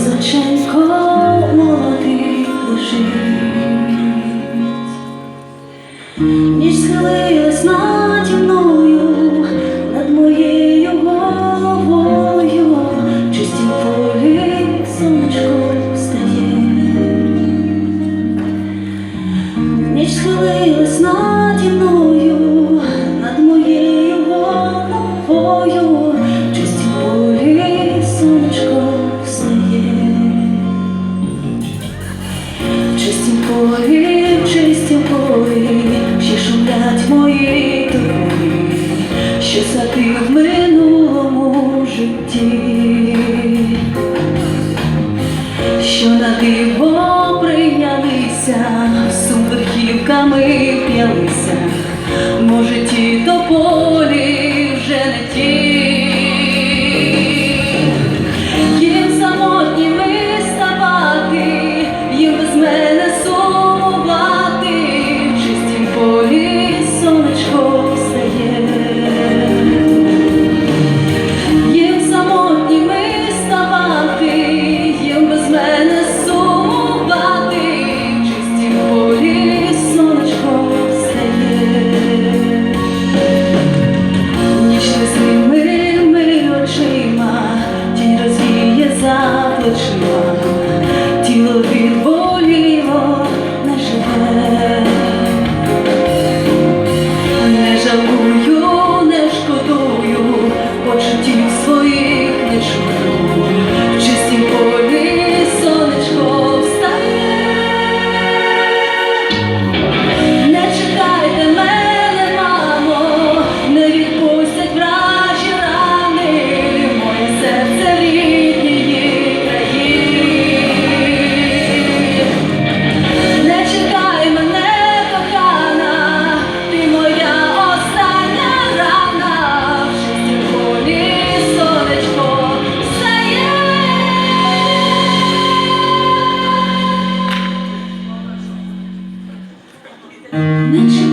Козаченко молодий лежить, ніч схилилась наді мною, над моєю головою, чисті полі сонечко встає, ніч схилилась наді мною. Чисті полі, ще шумлять мої труби, що сади в минулому житті, що на диво прийнялися, сум верхівками п'ялися, може ті до полі. dışına 没什。